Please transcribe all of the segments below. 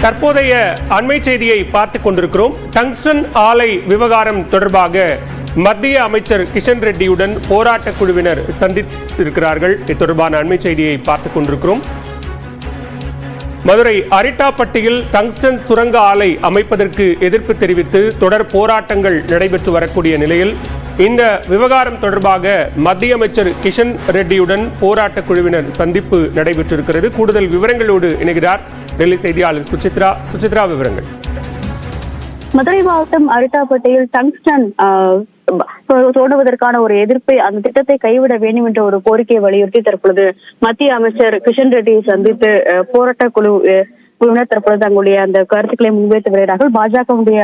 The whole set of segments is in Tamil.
தற்போதைய அண்மை செய்தியை பார்த்துக் கொண்டிருக்கிறோம். டங்ஸ்டன் ஆலை விவகாரம் தொடர்பாக மத்திய அமைச்சர் கிஷன் ரெட்டியுடன் போராட்ட குழுவினர் சந்தித்திருக்கிறார்கள். இது தொடர்பான அண்மை செய்தியை பார்த்துக் கொண்டிருக்கிறோம். மதுரை அரிட்டாப்பட்டியில் டங்ஸ்டன் சுரங்க ஆலை அமைப்பதற்கு எதிர்ப்பு தெரிவித்து தொடர் போராட்டங்கள் நடைபெற்று வரக்கூடிய நிலையில் இந்த விவகாரம் தொடர்பாக மத்திய அமைச்சர் கிஷன் ரெட்டியுடன் போராட்ட குழுவினர் சந்திப்பு நடைபெற்றிருக்கிறது. கூடுதல் விவரங்களோடு இணைகிறார் டெல்லி செய்தியாளர் சுசித்ரா. சுசித்ரா விவரங்கள். மதுரை மாவட்டம் அரிட்டாப்பட்டியில் டங்ஸ்டன் ஆஹ், ஒரு எதிர்ப்பை அந்த திட்டத்தை கைவிட வேண்டும் என்ற ஒரு கோரிக்கையை வலியுறுத்தி தற்பொழுது மத்திய அமைச்சர் கிஷன் ரெட்டியை சந்தித்து போராட்ட குழு குழுவினர் தற்பொழுது தங்களுடைய அந்த கருத்துக்களை முன்வைத்து வருகிறார்கள். பாஜகவுடைய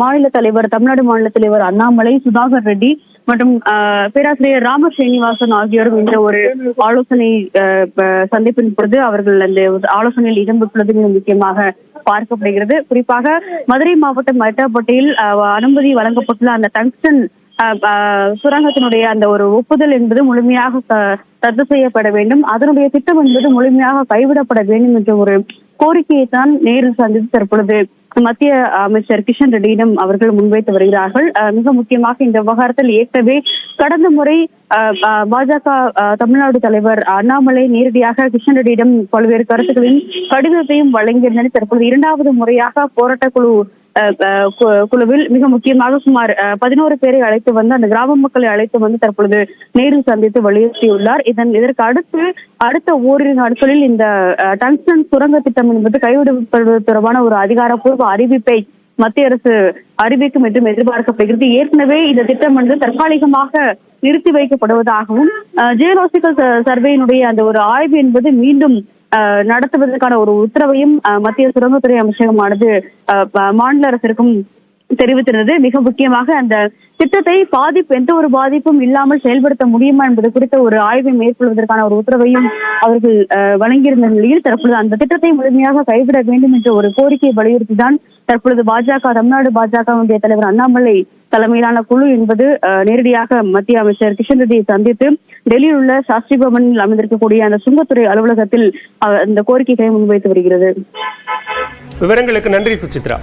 மாநில தலைவர் தமிழ்நாடு மாநில தலைவர் அண்ணாமலை சுதாகர் ரெட்டி மற்றும் ஆஹ், பேராசிரியர் ராம ஸ்ரீனிவாசன் ஆகியோரும் இந்த ஒரு ஆலோசனை சந்திப்பின் பொழுது அவர்கள் அந்த ஆலோசனையில் இடம்பெற்றுள்ளது மிக முக்கியமாக பார்க்கப்படுகிறது. குறிப்பாக மதுரை மாவட்டம் மட்டாப்பட்டியில் அனுமதி வழங்கப்பட்டுள்ள அந்த டங்ஸ்டன் சுரங்கத்தினுடைய அந்த ஒரு ஒப்புதல் என்பது முழுமையாக ரத்து செய்யப்பட வேண்டும். அதனுடைய திட்டம் என்பது முழுமையாக கைவிடப்பட வேண்டும் என்ற ஒரு கோரிக்கையை தான் நேரில் சந்தித்து தற்பொழுது மத்திய அமைச்சர் கிஷன் ரெட்டியிடம் அவர்கள் முன்வைத்து வருகிறார்கள். மிக முக்கியமாக இந்த விவகாரத்தில் ஏற்கனவே கடந்த முறை பாஜக தமிழ்நாடு தலைவர் அண்ணாமலை நேரடியாக கிஷன் ரெட்டியிடம் பல்வேறு கருத்துக்களின் கடிதத்தையும் வழங்கியிருந்தனர். தற்பொழுது இரண்டாவது முறையாக போராட்ட குழு குழுவில் மிக முக்கியமாக சுமார் பதினோரு பேரை அழைத்து வந்து அந்த கிராம மக்களை அழைத்து வந்து தற்பொழுது நேரில் சந்தித்து வலியுறுத்தியுள்ளார். இதன் இதற்கு அடுத்து அடுத்த ஓரிரு நாட்களில் இந்த ஆஹ், டங்ஸ்டன் சுரங்க திட்டம் என்பது கைவிடப்படுவது தொடர்பான ஒரு அதிகாரப்பூர்வ அறிவிப்பை மத்திய அரசு அறிவிக்கும் என்றும் எதிர்பார்க்கப்படுகிறது. ஏற்கனவே இந்த திட்டம் வந்து தற்காலிகமாக நிறுத்தி வைக்கப்படுவதாகவும் ஜியோலாஜிக்கல் சர்வேயினுடைய அந்த ஒரு ஆய்வு என்பது மீண்டும் நடத்துவதற்கான ஒரு உத்தரவையும் மத்திய சுரங்கத்துறை அமைச்சகமானது மாநில அரசிற்கும் தெரிவித்திருந்தது. மிக முக்கியமாக அந்த திட்டத்தை பாதிப்பு எந்த ஒரு பாதிப்பும் இல்லாமல் செயல்படுத்த முடியுமா என்பது குறித்த ஒரு ஆய்வை மேற்கொள்வதற்கான ஒரு உத்தரவையும் அவர்கள் வழங்கியிருந்த நிலையில் தற்பொழுது அந்த திட்டத்தை முழுமையாக கைவிட வேண்டும் என்ற ஒரு கோரிக்கையை வலியுறுத்தி தான் தற்பொழுது பாஜக தமிழ்நாடு பாஜகவுடைய தலைவர் அண்ணாமலை தலைமையிலான குழு என்பது அஹ், நேரடியாக மத்திய அமைச்சர் கிஷன் ரெட்டியை சந்தித்து டெல்லியில் உள்ள சாஸ்திரி பவனில் அமைந்திருக்கக்கூடிய அந்த சுங்கத்துறை அலுவலகத்தில் அந்த இந்த கோரிக்கைகளை முன்வைத்து வருகிறது. விவரங்களுக்கு நன்றி சுசித்ரா.